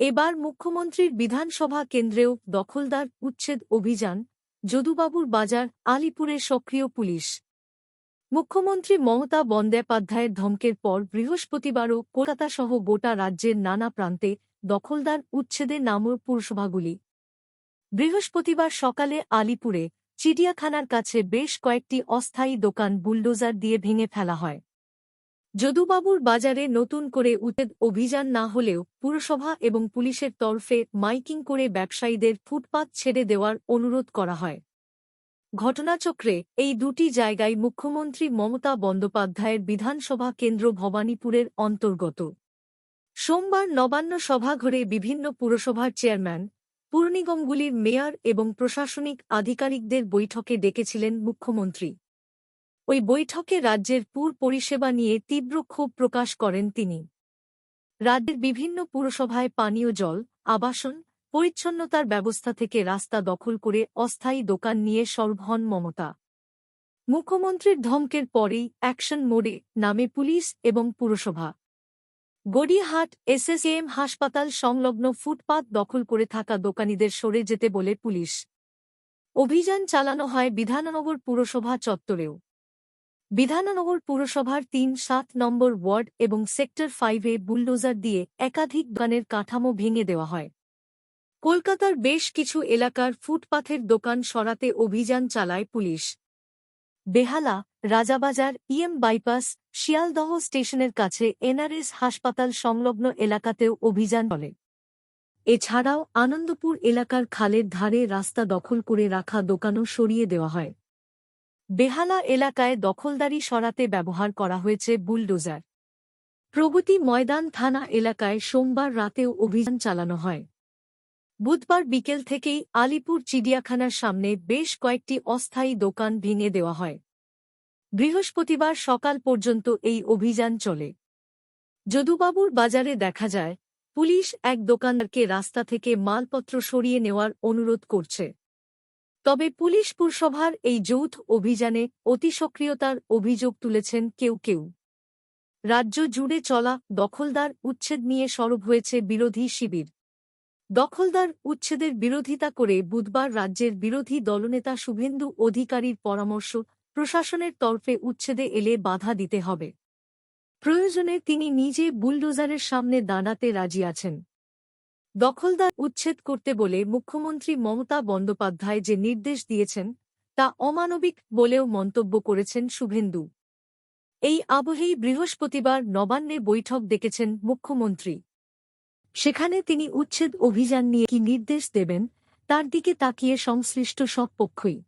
এবার মুখ্যমন্ত্রীর বিধানসভা কেন্দ্রেও দখলদার উচ্ছেদ অভিযান, যদুবাবুর বাজার, আলিপুরে সক্রিয় পুলিশ। মুখ্যমন্ত্রী মমতা বন্দ্যোপাধ্যায়ের ধমকের পর বৃহস্পতিবারও কলকাতাসহ গোটা রাজ্যের নানা প্রান্তে দখলদার উচ্ছেদে নামর পুরসভাগুলি। বৃহস্পতিবার সকালে আলিপুরে, চিড়িয়াখানার কাছে বেশ কয়েকটি অস্থায়ী দোকান বুলডোজার দিয়ে ভেঙে ফেলা হয়। যদুবাবুর বাজারে নতুন করে উচ্ছেদ অভিযান না হলেও পুরসভা এবং পুলিশের তরফে মাইকিং করে ব্যবসায়ীদের ফুটপাত ছেড়ে দেওয়ার অনুরোধ করা হয়। ঘটনাচক্রে এই দুটি জায়গায় মুখ্যমন্ত্রী মমতা বন্দ্যোপাধ্যায়ের বিধানসভা কেন্দ্র ভবানীপুরের অন্তর্গত। সোমবার নবান্ন সভাঘরে বিভিন্ন পুরসভার চেয়ারম্যান, পুরনিগমগুলির মেয়র এবং প্রশাসনিক আধিকারিকদের বৈঠকে ডেকেছিলেন মুখ্যমন্ত্রী। ওই বৈঠকে রাজ্যের পুর পরিষেবা নিয়ে তীব্র ক্ষোভ প্রকাশ করেন তিনি। রাজ্যের বিভিন্ন পুরসভায় পানীয় জল, আবাসন, পরিচ্ছন্নতার ব্যবস্থা থেকে রাস্তা দখল করে অস্থায়ী দোকান নিয়ে সরব হন মমতা। মুখ্যমন্ত্রীর ধমকের পরেই অ্যাকশন মোডে নামে পুলিশ এবং পুরসভা। গড়িয়াহাট এসএসএম হাসপাতাল সংলগ্ন ফুটপাত দখল করে থাকা দোকানিদের সরে যেতে বলে পুলিশ। অভিযান চালানো হয় বিধাননগর পুরসভা চত্বরেও। বিধাননগর পুরসভার তিন, সাত নম্বর ওয়ার্ড এবং সেক্টর ফাইভে বুলডোজার দিয়ে একাধিক দোকানের কাঠামো ভেঙে দেওয়া হয়। কলকাতার বেশ কিছু এলাকার ফুটপাথের দোকান সরাতে অভিযান চালায় police. Behala, Rajabazar, EM bypass, Sealdah স্টেশনের কাছে এনআরএস হাসপাতাল সংলগ্ন এলাকাতেও অভিযান চলে। এছাড়াও আনন্দপুর এলাকার খালের ধারে রাস্তা দখল করে রাখা দোকানও সরিয়ে দেওয়া হয়। বেহালা এলাকায় দখলদারি সরাতে ব্যবহার করা হয়েছে বুলডোজার। প্রগতি ময়দান থানা এলাকায় সোমবার রাতেও অভিযান চালানো হয়। বুধবার বিকেল থেকেই আলিপুর চিড়িয়াখানার সামনে বেশ কয়েকটি অস্থায়ী দোকান ভেঙে দেওয়া হয়। বৃহস্পতিবার সকাল পর্যন্ত এই অভিযান চলে। যদুবাবুর বাজারে দেখা যায়, পুলিশ এক দোকানদারকে রাস্তা থেকে মালপত্র সরিয়ে নেওয়ার অনুরোধ করছে। তবে পুলিশ পুরসভার এই যৌথ অভিযানে অতিসক্রিয়তার অভিযোগ তুলেছেন কেউ কেউ। রাজ্য জুড়ে চলা দখলদার উচ্ছেদ নিয়ে সরব হয়েছে বিরোধী শিবির। দখলদার উচ্ছেদের বিরোধিতা করে বুধবার রাজ্যের বিরোধী দলনেতা শুভেন্দু অধিকারীর পরামর্শ প্রশাসনের তরফে উচ্ছেদে এলে বাধা দিতে হবে। প্রয়োজনে তিনি নিজে বুলডোজারের সামনে দাঁড়াতে রাজি আছেন। দখলদার উচ্ছেদ করতে বলে মুখ্যমন্ত্রী মমতা বন্দ্যোপাধ্যায় যে নির্দেশ দিয়েছেন, তা অমানবিক বলেও মন্তব্য করেছেন শুভেন্দু। এই আবহেই বৃহস্পতিবার নবান্নে বৈঠক ডেকেছেন মুখ্যমন্ত্রী। সেখানে তিনি উচ্ছেদ অভিযান নিয়ে কি নির্দেশ দেবেন, তার দিকে তাকিয়ে সংশ্লিষ্ট সব পক্ষই